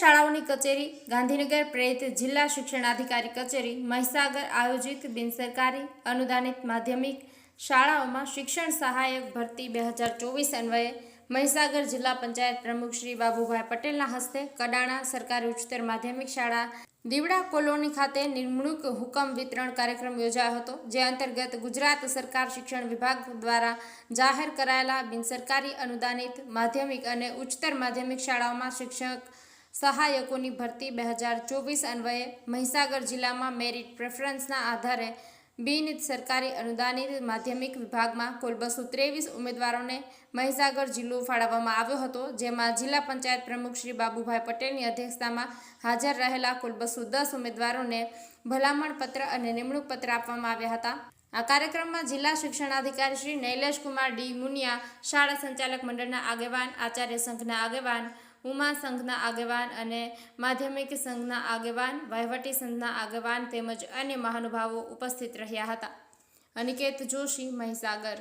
શાળાઓની કચેરી, ગાંધીનગર પ્રેરિત જિલ્લા શિક્ષણાધિકારી કચેરી, મહીસાગર આયોજિત બિનસરકારી અનુદાનિત માધ્યમિક શાળાઓમાં શિક્ષણ સહાયક ભરતી બે હજાર ચોવીસ અન્વયે મહીસાગર જિલ્લા પંચાયત પ્રમુખ શ્રી બાબુભાઈ પટેલના હસ્તે કડાણા સરકારી ઉચ્ચતર માધ્યમિક શાળા દીવડા કોલોની ખાતે નિમણૂક હુકમ વિતરણ કાર્યક્રમ યોજાયો હતો, જે અંતર્ગત ગુજરાત સરકાર શિક્ષણ વિભાગ દ્વારા જાહેર કરાયેલા બિનસરકારી અનુદાનિત માધ્યમિક અને ઉચ્ચતર માધ્યમિક શાળાઓમાં શિક્ષક સહાયકોની ભરતી બે હજાર ચોવીસ અન્વયે મહીસાગર જિલ્લામાં મેરિટ પ્રેફરન્સના આધારે બિન સરકારી અનુદાનિત માધ્યમિક વિભાગમાં કુલ બસો ત્રેવીસ ઉમેદવારોને મહીસાગર જિલ્લો ફાળવવામાં આવ્યો હતો, જેમાં જિલ્લા પંચાયત પ્રમુખ શ્રી બાબુભાઈ પટેલની અધ્યક્ષતામાં હાજર રહેલા કુલ બસો દસ ઉમેદવારોને ભલામણ પત્ર અને નિમણૂક પત્ર આપવામાં આવ્યા હતા. આ કાર્યક્રમમાં જિલ્લા શિક્ષણાધિકારી શ્રી નૈલેશ કુમાર ડી મુનિયા, શાળા સંચાલક મંડળના આગેવાન, આચાર્ય સંઘના આગેવાન ઉમા સંઘના આગેવાન અને માધ્યમિક સંઘના આગેવાન, વહીવટી સંઘના આગેવાન તેમજ અન્ય મહાનુભાવો ઉપસ્થિત રહ્યા હતા. અનિકેત જોશી, મહીસાગર.